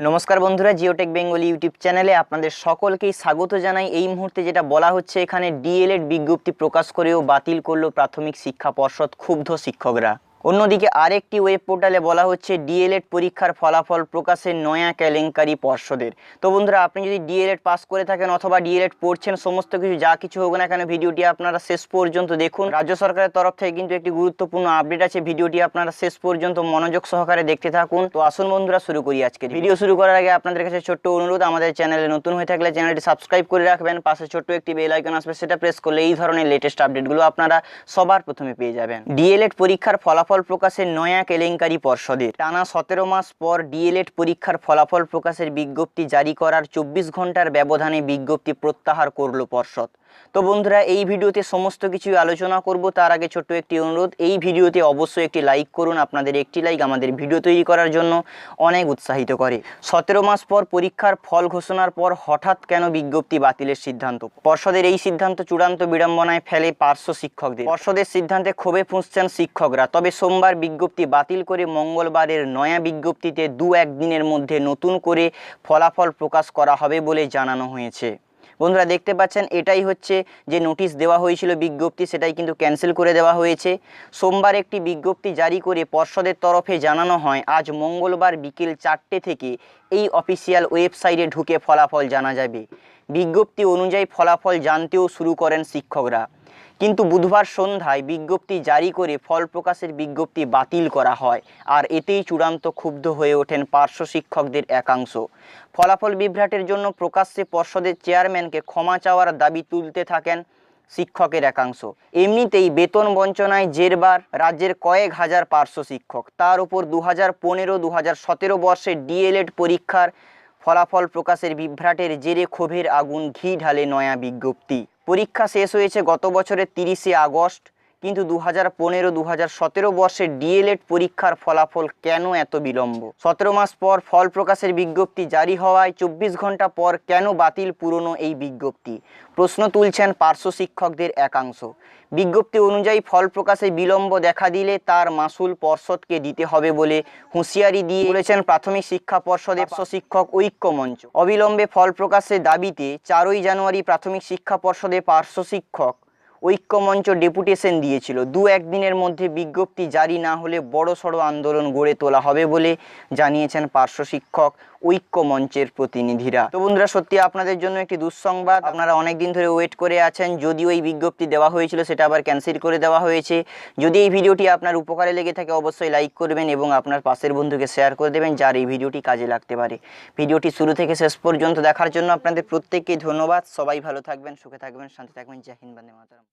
নমস্কার বন্ধুরা Geotech Bengali YouTube চ্যানেলে আপনাদের সকলকেই স্বাগত জানাই। এই মুহূর্তে যেটা বলা হচ্ছে, এখানে ডিএলএড বিজ্ঞপ্তি প্রকাশ করেও বাতিল করল প্রাথমিক শিক্ষা পর্ষদ ক্ষুব্ধ শিক্ষকরা। অন্যদিকে আরেকটি ওয়েব পোর্টালে বলা হচ্ছে ডিএলএড পরীক্ষার ফলাফল প্রকাশের নয়া কেলেঙ্কারি পর্ষদের। তো বন্ধুরা, আপনি যদি ডিএলএড পাস করে থাকেন অথবা ডিএলএড পড়ছেন, সমস্ত কিছু যা কিছু হোক না কেন, ভিডিওটি আপনারা শেষ পর্যন্ত দেখুন। রাজ্য সরকারের তরফ থেকে কিন্তু একটি গুরুত্বপূর্ণ আপডেট আছে, ভিডিওটি আপনারা শেষ পর্যন্ত মনোযোগ সহকারে দেখতে থাকুন। তো আসুন বন্ধুরা, শুরু করি আজকে ভিডিও শুরু করার আগে আপনাদের কাছে ছোট্ট অনুরোধ, আমাদের চ্যানেলে নতুন হয়ে থাকলে চ্যানেলটি সাবস্ক্রাইব করে রাখবেন। পাশে ছোট্ট একটি বেল আইকন আসবে, সেটা প্রেস করলে এই ধরনের লেটেস্ট আপডেটগুলো আপনারা সবার প্রথমে পেয়ে যাবেন। ডিএলএড পরীক্ষার ফলাফল প্রকাশের নয়া কেলেঙ্কারি পর্ষদের। টানা সতেরো মাস পর ডিএলএড পরীক্ষার ফলাফল প্রকাশের বিজ্ঞপ্তি জারি করার চব্বিশ ঘণ্টার ব্যবধানে বিজ্ঞপ্তি প্রত্যাহার করল পর্ষদ। তো বন্ধুরা, এই ভিডিওতে সমস্ত কিছু আলোচনা করব। তার আগে ছোট্ট একটি অনুরোধ, এই ভিডিওতে অবশ্যই একটি লাইক করুন আপনাদের একটি লাইক আমাদের ভিডিও তৈরি করার জন্য অনেক উৎসাহিত করে। সতেরো মাস পর পরীক্ষার ফল ঘোষণার পর হঠাৎ কেন বিজ্ঞপ্তি বাতিলের সিদ্ধান্ত? পর্ষদের এই সিদ্ধান্ত চূড়ান্ত বিড়ম্বনায় ফেলে পার্শ্ব শিক্ষকদের। পর্ষদের সিদ্ধান্তে ক্ষোভে ফুঁসছেন শিক্ষকরা, তবে সোমবার বিজ্ঞপ্তি বাতিল করে মঙ্গলবারের নয়া বিজ্ঞপ্তিতে দু একদিনের মধ্যে নতুন করে ফলাফল প্রকাশ করা হবে বলে জানানো হয়েছে। বন্ধুরা দেখতে পাচ্ছেন, এটাই হচ্ছে যে নোটিশ দেওয়া হয়েছিল বিজ্ঞপ্তি, সেটাই কিন্তু ক্যান্সেল করে দেওয়া হয়েছে। সোমবার একটি বিজ্ঞপ্তি জারি করে পর্ষদের তরফে জানানো হয়, আজ মঙ্গলবার বিকেল চারটে থেকে এই অফিসিয়াল ওয়েবসাইটে ঢুকে ফলাফল জানা যাবে। বিজ্ঞপ্তি অনুযায়ী ফলাফল জানতেও শুরু করেন শিক্ষকরা। কিন্তু বুধবার সন্ধ্যায় বিজ্ঞপ্তি জারি করে ফল প্রকাশের বিজ্ঞপ্তি বাতিল করা হয়, আর এতেই চূড়ান্ত ক্ষুব্ধ হয়ে ওঠেন পার্শ্ব শিক্ষকদের একাংশ। ফলাফল বিভ্রাটের জন্য প্রকাশ্যে পর্ষদের চেয়ারম্যানকে ক্ষমা চাওয়ার দাবি তুলতে থাকেন শিক্ষকের একাংশ। এমনিতেই বেতন বঞ্চনায় জেরবার রাজ্যের কয়েক হাজার পার্শ্ব শিক্ষক। তার উপর দু হাজার পনেরো দু হাজার সতেরো বর্ষে ডিএলএড পরীক্ষার ফলাফল প্রকাশের বিভ্রাটের জেরে ক্ষোভের আগুন ঘি ঢালে নয়া বিজ্ঞপ্তি। পরীক্ষা শেষ হয়েছে গত বছরের তিরিশে আগস্ট। কিন্তু দু হাজার পনেরো দু হাজার সতেরো বর্ষের ডিএলএড পরীক্ষার ফলাফল কেন এত বিলম্ব? সতেরো মাস পর ফল প্রকাশের বিজ্ঞপ্তি জারি হওয়ায় চব্বিশ ঘণ্টা পর কেন বাতিল পুরনো এই বিজ্ঞপ্তি? প্রশ্ন তুলছেন পার্শ্ব শিক্ষকদের একাংশ। বিজ্ঞপ্তি অনুযায়ী ফল প্রকাশে বিলম্ব দেখা দিলে তার মাসুল পর্ষদকে দিতে হবে বলে হুঁশিয়ারি দিয়ে বলেছেন প্রাথমিক শিক্ষা পর্ষদের পার্শ্ব শিক্ষক ঐক্য মঞ্চ। অবিলম্বে ফল প্রকাশের দাবিতে চারই জানুয়ারি প্রাথমিক শিক্ষা পর্ষদে পার্শ্ব শিক্ষক ঐক্যমঞ্চ ডেপুটেশন দিয়েছিল। দু একদিনের মধ্যে বিজ্ঞপ্তি জারি না হলে বড় সড়ো আন্দোলন গড়ে তোলা হবে বলে জানিয়েছেন পার্শ্ব শিক্ষক ঐক্য মঞ্চের প্রতিনিধিরা। তো বন্ধুরা, সত্যি আপনাদের জন্য একটি দুঃসংবাদ। আপনারা অনেক দিন ধরে ওয়েট করে আছেন। যদিও এই বিজ্ঞপ্তি দেওয়া হয়েছিল, সেটা আবার ক্যান্সেল করে দেওয়া হয়েছে। যদি এই ভিডিওটি আপনার উপকারে লেগে থাকে, অবশ্যই লাইক করবেন এবং আপনার পাশের বন্ধুকে শেয়ার করে দেবেন, যার এই ভিডিওটি কাজে লাগতে পারে। ভিডিওটি শুরু থেকে শেষ পর্যন্ত দেখার জন্য আপনাদের প্রত্যেককে ধন্যবাদ। সবাই ভালো থাকবেন, সুখে থাকবেন, শান্তি থাকবেন। জয় হিন্দ, বন্দে মাতরম।